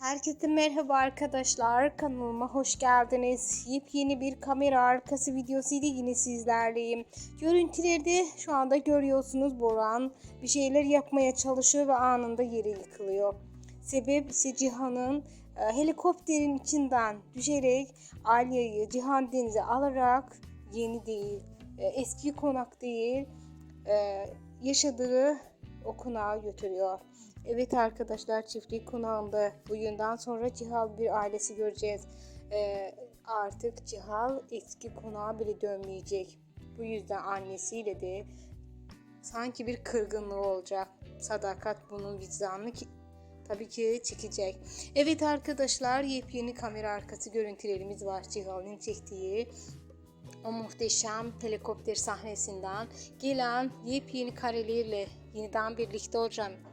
Herkese merhaba arkadaşlar. Kanalıma hoş geldiniz. Yepyeni bir kamera arkası videosu ile yine sizlerleyim. Görüntülerde şu anda görüyorsunuz Boran bir şeyler yapmaya çalışıyor ve anında yere yıkılıyor. Sebep ise Cihan'ın e, helikopterin içinden düşerek Alya'yı Cihan denize alarak yeni değil, e, eski konak değil, e, yaşadığı o konağa götürüyor. Evet arkadaşlar çiftlik konağında bugünden sonra Cihal bir ailesi göreceğiz. Ee, artık Cihal eski konağa bile dönmeyecek. Bu yüzden annesiyle de sanki bir kırgınlığı olacak. Sadakat bunun vicdanını ki, tabii ki çekecek. Evet arkadaşlar yepyeni kamera arkası görüntülerimiz var Cihal'in çektiği o muhteşem helikopter sahnesinden gelen yepyeni karelerle yeniden birlikte olacağım.